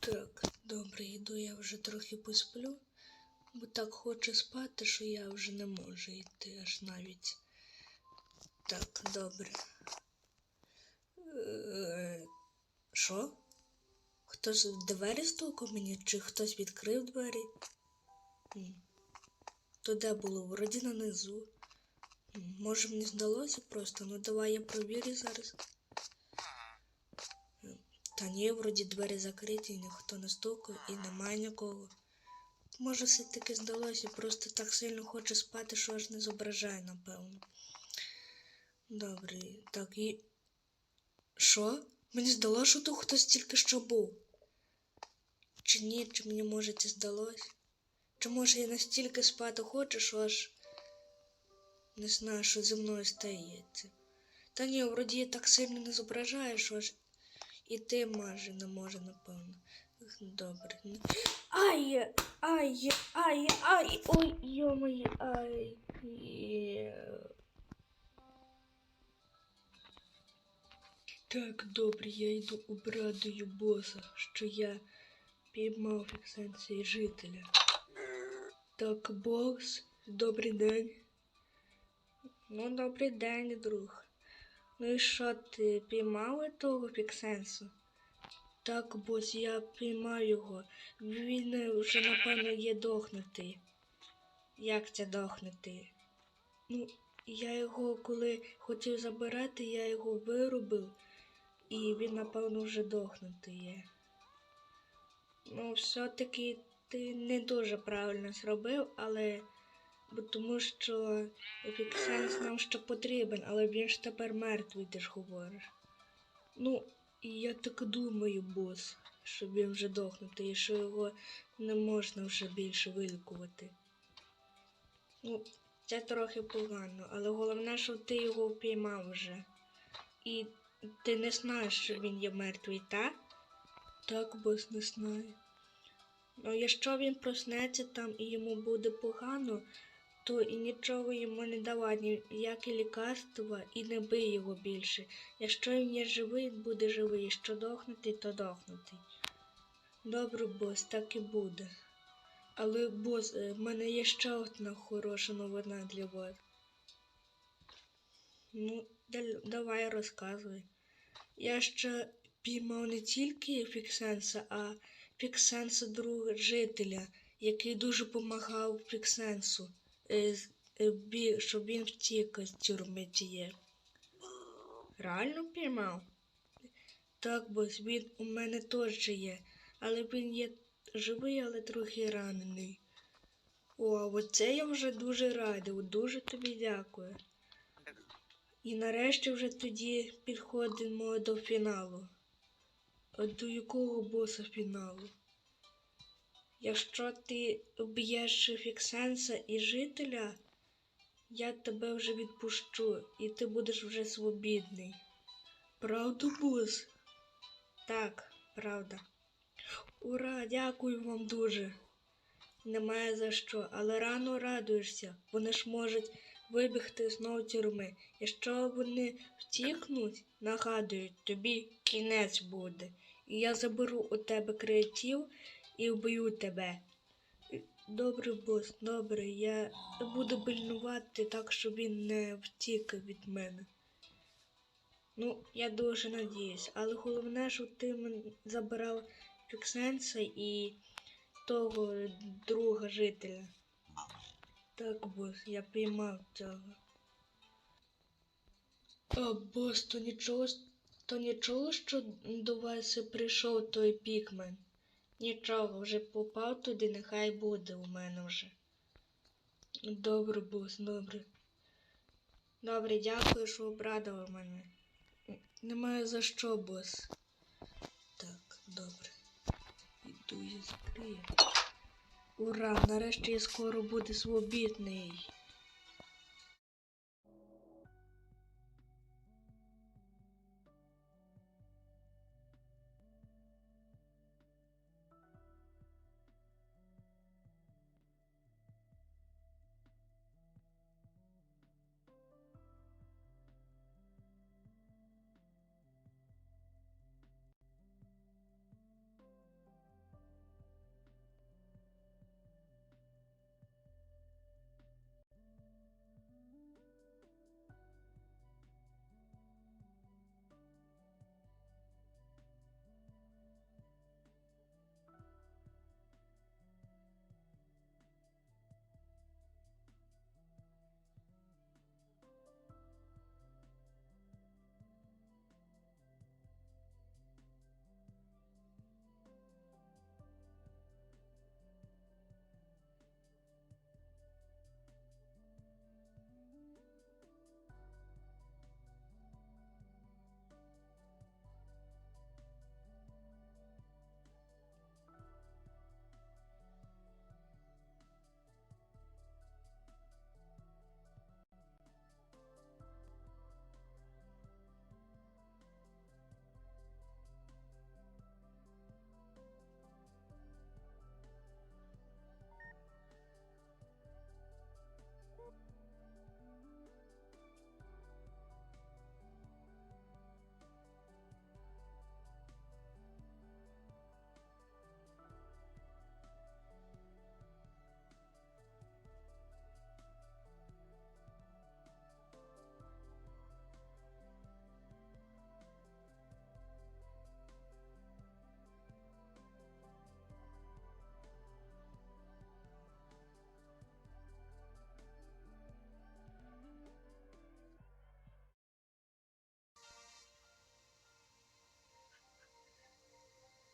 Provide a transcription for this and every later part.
Так, добре, йду, я вже трохи посплю, бо так хочу спати, що я вже не можу йти аж навіть. Так, добре. Е, Що? Хтось в двері стукав мені, чи хтось відкрив двері? М. То де було? Вроді нанизу. Може мені здалося просто, ну давай я провірю зараз. Та ні, вроді двері закриті, ніхто не стукав і немає нікого. Може, все-таки здалося, просто так сильно хочу спати, що аж не зображаю, напевно. Добре, так і. Що? Мені здалося, що тут хтось тільки що був. Чи ні, чи мені може це здалося? Чи може я настільки спати хочу, що аж не знаю, що зі мною стається. Та ні, вроді я так сильно не зображаю, що аж і ти майже не може, напевно. Добре. Ай! Ай! Ай! Ай! Ой, йомай, ай! Так, добре, я йду обрадую боса, що я піймав фіксації жителя. Так, бос, добрий день. Ну, добрий день, друг. Ну і що, ти піймав того фіксенсу? Так, бос, я піймав його. Він вже, напевно, є дохнутий. Як це дохнутий? Ну, я його, коли хотів забирати, я його виробив, і він, напевно, вже дохнутий є. Ну, все-таки ти не дуже правильно зробив, але бо тому що Епіксенс нам ще потрібен, але він ж тепер мертвий, ти ж говориш. Ну, і я так думаю, бос, що він вже дохнутий, і що його не можна вже більше вилікувати. Ну, це трохи погано, але головне, що ти його впіймав вже. І ти не знаєш, що він є мертвий, так? Так, бос, не знаю. Ну, якщо він проснеться там і йому буде погано, то і нічого йому не давай, ніякі лікарства і не бий його більше. Якщо він є живий, буде живий. Що дохнутий, то дохнутий. Добре, бос, так і буде. Але, бос, е, в мене є ще одна хороша новина для вас. Ну, давай розказуй. Я ще піймав не тільки Фіксенса, а Фіксенса жителя, який дуже допомагав Фіксенсу, е, е, щоб він втік з тюрми тієї. Реально піймав? Так, бос, він у мене теж є, але він є живий, але трохи ранений. О, оце я вже дуже радий, дуже тобі дякую. І нарешті вже тоді підходимо до фіналу. До якого боса фіналу? Якщо ти вб'єш Фіксенса і жителя, я тебе вже відпущу, і ти будеш вже свобідний. Правда, бос? Так, правда. Ура, дякую вам дуже. Немає за що, але рано радуєшся. Вони ж можуть вибігти знову тюрми. Якщо вони втікнуть, нагадую, тобі кінець буде. І я заберу у тебе креатив і вб'ю тебе. Добре, бос, добре, я буду пильнувати так, щоб він не втік від мене. Ну, я дуже надіюсь, але головне, щоб ти забирав Фіксенса і того друга жителя. Так, бос, я піймав цього. А, бос, то нічого, то нічого, що до вас прийшов той пікмен. Нічого, вже попав туди, нехай буде у мене вже. Добре, бос, добре. Добре, дякую, що обрадили мене. Немає за що, бос. Так, добре. Іду я закрию. Ура! Нарешті я скоро буду свобідний.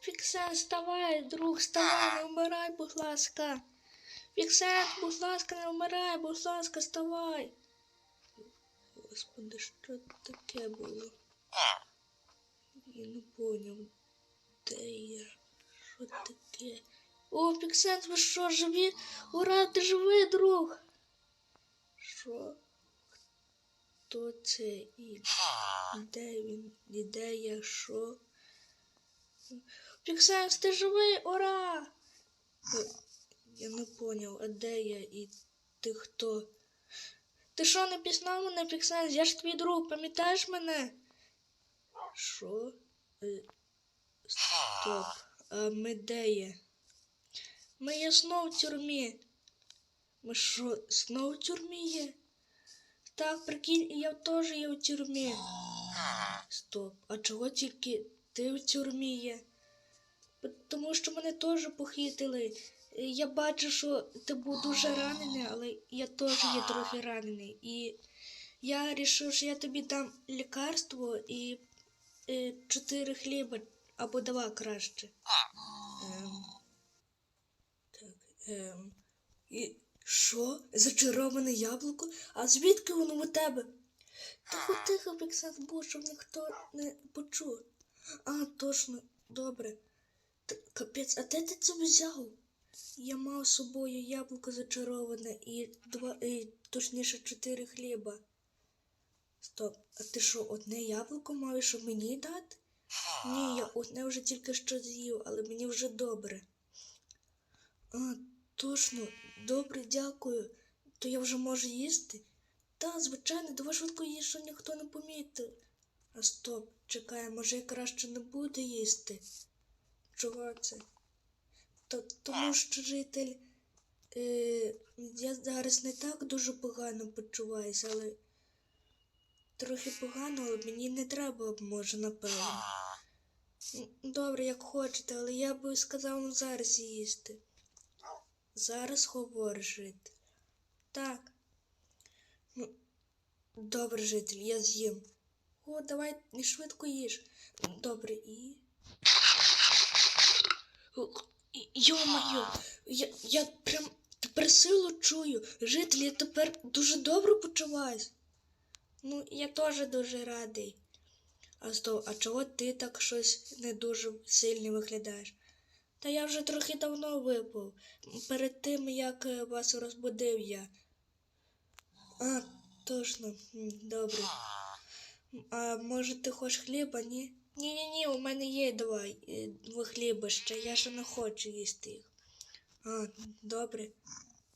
Фіксен, вставай, друг, вставай, не вмирай, будь ласка. Фіксен, будь ласка, не вмирай, будь ласка, вставай. Господи, що таке було? Я не поняв, де я? Що таке? О, Фіксен, ви що, живі? Ура, ти живий, друг! Що? Хто це і де він? І де я що? Піксенс, ти живий, ура! Я не поняв, а де я і ти хто? Ти що не пізнав мене, Піксенс? Я ж твій друг, пам'ятаєш мене? Що? Е, Стоп. А ми де є? Ми є знов в тюрмі. Ми що, знов в тюрмі є? Так, прикинь, я теж є в тюрмі. Стоп, а чого тільки ти в тюрмі є? Тому що мене теж похитили. Я бачу, що ти був дуже ранений, але я теж є трохи ранений. І я вирішив, що я тобі дам лікарство і е, чотири хліба або два краще. Ем, так, ем, і що? Зачароване яблуко? А звідки воно у тебе? Тихо, тихо, Піксен був, щоб ніхто не почув. А, точно, добре. Т- Капець, а де ти це взяв? Я мав з собою яблуко зачароване і два, і, точніше, чотири хліба. Стоп, а ти що, одне яблуко маєш, щоб мені дати? Ні, я одне вже тільки що з'їв, але мені вже добре. А, точно, добре, дякую. То я вже можу їсти? Та, звичайно, давай швидко їж, що ніхто не помітив. А стоп, чекай, може краще не буду їсти. Чого це? То, тому що житель. Е, я зараз не так дуже погано почуваюся, але трохи погано, але мені не треба, може, напевно. Добре, як хочете, але я би сказав вам зараз їсти. Зараз говориш житель. Так. Ну, добре, житель, я з'їм. О, давай не швидко їж. Добре, і. Йо-моє, я, я прям тепер силу чую. Житель, я тепер дуже добре почуваюсь. Ну, я теж дуже радий. А стоп, а чого ти так щось не дуже сильно виглядаєш? Та я вже трохи давно випав. Перед тим, як е, вас розбудив я. А, точно, добре. А може ти хочеш хліба, ні? Ні, ні, ні, у мене є два, е, хліба ще, я ще не хочу їсти їх. А, добре.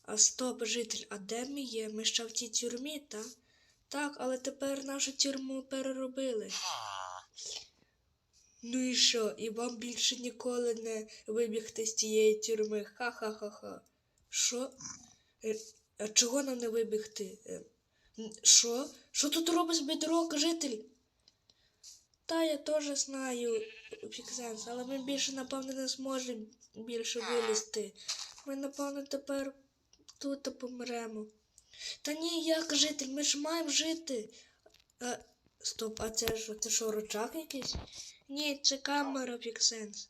А стоп, житель, а де ми є? Ми ще в тій тюрмі, так? Так, але тепер нашу тюрму переробили. Ну і що, і вам більше ніколи не вибігти з тієї тюрми? Ха-ха-ха-ха. Що? Е, а чого нам не вибігти? Е, Що? Що тут робить бедрок, житель? Та я теж знаю, Фіксенс, але ми більше, напевно, не зможемо більше вилізти. Ми, напевно, тепер тут помремо. Та ні, як житель, ми ж маємо жити. А, стоп, а це що, це що, ручак якийсь? Ні, це камера Фіксенс.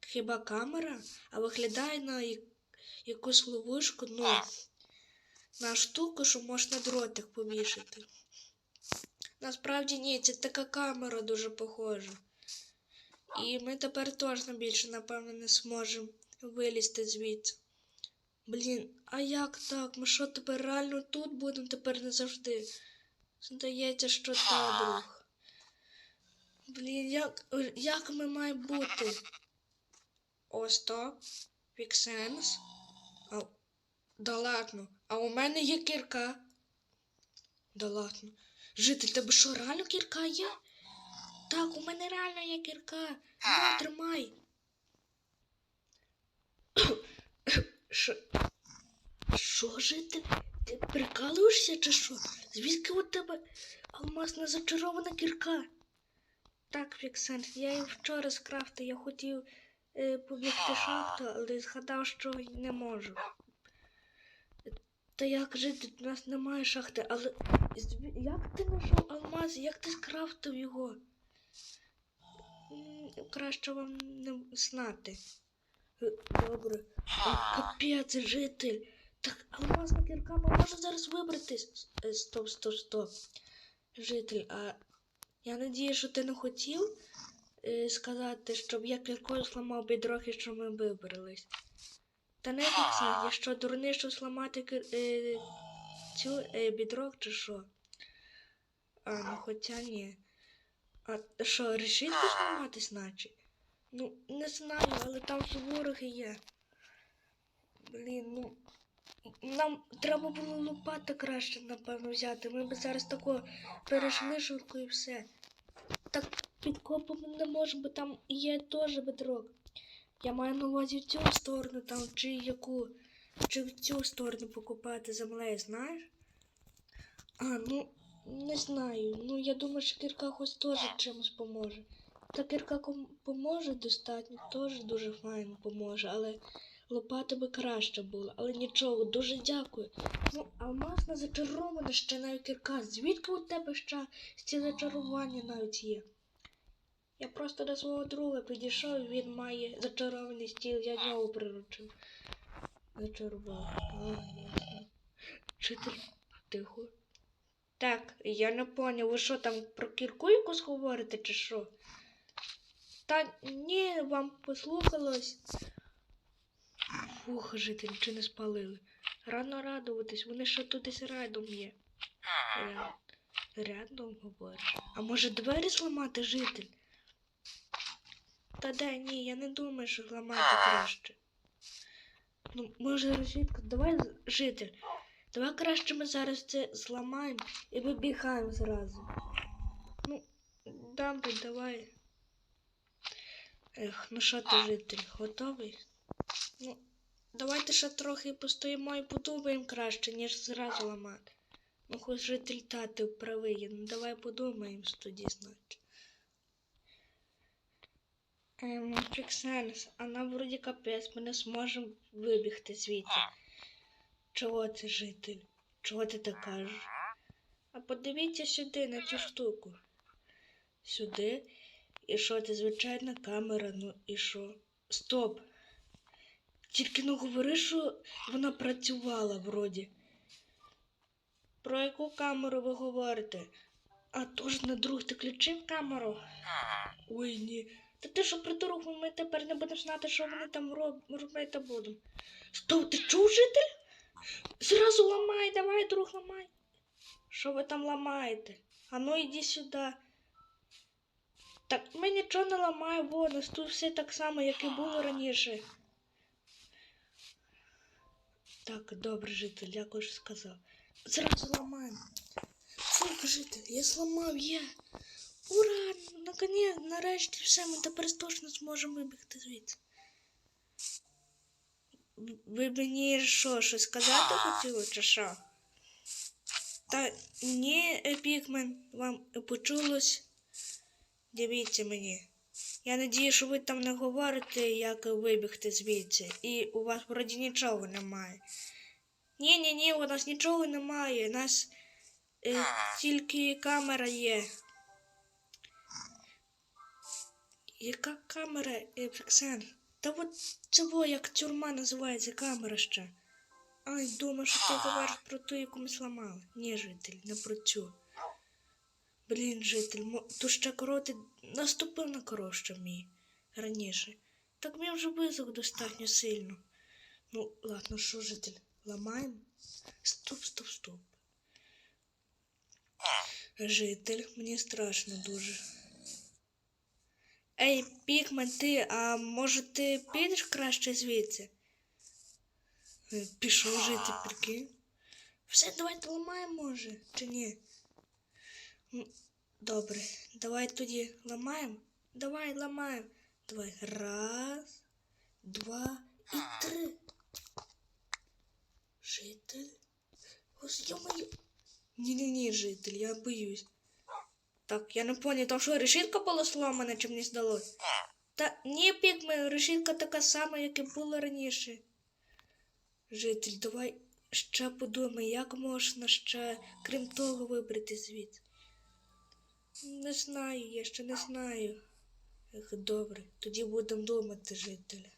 Хіба камера? А виглядає на якусь ловушку, ну, на штуку, що можна дротик повішати. Насправді ні, це така камера дуже похожа. І ми тепер точно більше, напевно, не зможемо вилізти звідси. Блін, а як так? Ми що тепер реально тут будемо тепер не завжди? Здається, що та друг. Блін, як, як ми маємо бути? О, стоп. Фіксенс. А, да ладно. А у мене є кірка. Да ладно. Житель, тебе що, реально кірка є? Так, у мене реально є кірка. Ну, тримай. Що? Що житель? Ти прикалуєшся чи що? Звідки у тебе алмазна зачарована кірка? Так, Фіксен, я її вчора скрафтив, я хотів е, побігти шахту, але згадав, що не можу. Та як жити? У нас немає шахти, але як ти знайшов алмаз? Як ти скрафтив його? краще вам не знати. Е, Добре. Капець, житель. Так, алмазна кірка може зараз вибратись. Е, Стоп, стоп, стоп. Житель, а я надію, що ти не хотів е, сказати, щоб я кіркою зламав бідрохи, що ми вибрались. Та не це, я що, дурний, що зламати е, цю е, бідрок чи що? А, ну хоча ні. А що, решітку зламати, значить? Ну, не знаю, але там же вороги є. Блін, ну. Нам треба було лопати краще, напевно, взяти. Ми б зараз тако перейшли журку і все. Так підкопати не можемо, бо там є теж бедрок. Я маю на увазі цю сторону там, чи яку, чи в цю сторону покупати землею, знаєш? А, ну, не знаю. Ну, я думаю, що кірка хоч теж чимось поможе. Та кірка поможе достатньо, теж дуже файно поможе, але лопата би краще була. Але нічого, дуже дякую. Ну, алмазна зачарована ще навіть кірка. Звідки у тебе ще ці зачарування навіть є? Я просто до свого друга підійшов, він має зачарований стіл, я нього приручив. Зачарував. Вчитель, тихо. Так, я не поняв, ви що там про кірку якусь говорите, чи що? Та ні, вам послухалось. Фух, житель, чи не спалили? Рано радуватись, вони ще тут десь рядом є. Ря- Рядом говориш. А може двері зламати, житель? Та де, ні, я не думаю, що зламати краще. Ну, може, розітка, давай, житель, давай краще ми зараз це зламаємо і вибігаємо зразу. Ну, добре, давай. Ех, ну що ти, житель, готовий? Ну, давайте ще трохи постоїмо і подумаємо краще, ніж зразу ламати. Ну, хоч житель тати правий, ну давай подумаємо тоді, значить. Фіксенс, а нам вроді капець, ми не зможемо вибігти звідси. Чого це, житель? Чого ти так кажеш? А подивіться сюди, на цю штуку. Сюди. І що це звичайна камера, ну і що? Стоп. Тільки не говори, що вона працювала вроді. Про яку камеру ви говорите? А то ж на друг ти включив камеру? Ой, ні. Та ти що придурок, ми тепер не будемо знати, що вони там роб... робити будемо. Стоп, ти чув, житель? Зразу ламай, давай, друг, ламай. Що ви там ламаєте? А ну іди сюди. Так ми нічого не ламаємо, бо нас тут все так само, як і було раніше. Так, добре, житель, дякую, що сказав. Зразу ламаємо. Фух, житель, я зламав, є. Ура! Наконець, нарешті все, ми тепер точно зможемо вибігти звідси. Ви мені що, щось сказати хотіли, чи що? Та ні, Епікмен, вам почулось. Дивіться мені. Я надію, що ви там не говорите, як вибігти звідси, і у вас вроді нічого немає. Ні, ні, ні, у нас нічого немає. У нас е, тільки камера є. Яка камера, Епіксен? Та от цього, як тюрма називається камера ще. Ай, думаю, що ти говориш про ту, яку ми зламали. Ні, житель, не про цю. Блін, житель, мо... то ще короти наступив на коров ще мій раніше. Так він вже визок достатньо сильно. Ну, ладно, що, житель, ламаємо? Стоп, стоп, стоп. Житель, мені страшно дуже. Ей, Пікмен, ти, а може ти підеш краще звідси? Е, Пішов жити, прикинь. Все, давайте ламаємо, може, чи ні? Добре, давай тоді ламаємо. Давай ламаємо. Давай. Раз, два і три. Житель. Ось йомаю. Ні-ні-ні, житель, я боюсь. Так, я не понял, там що, решітка була сломана, чи мені здалось? Та ні, пікмен, решітка така сама, як і була раніше. Житель, давай ще подумай, як можна ще, крім того, вибрати звідси. Не знаю, я ще не знаю. Ех, Добре, тоді будемо думати, жителя.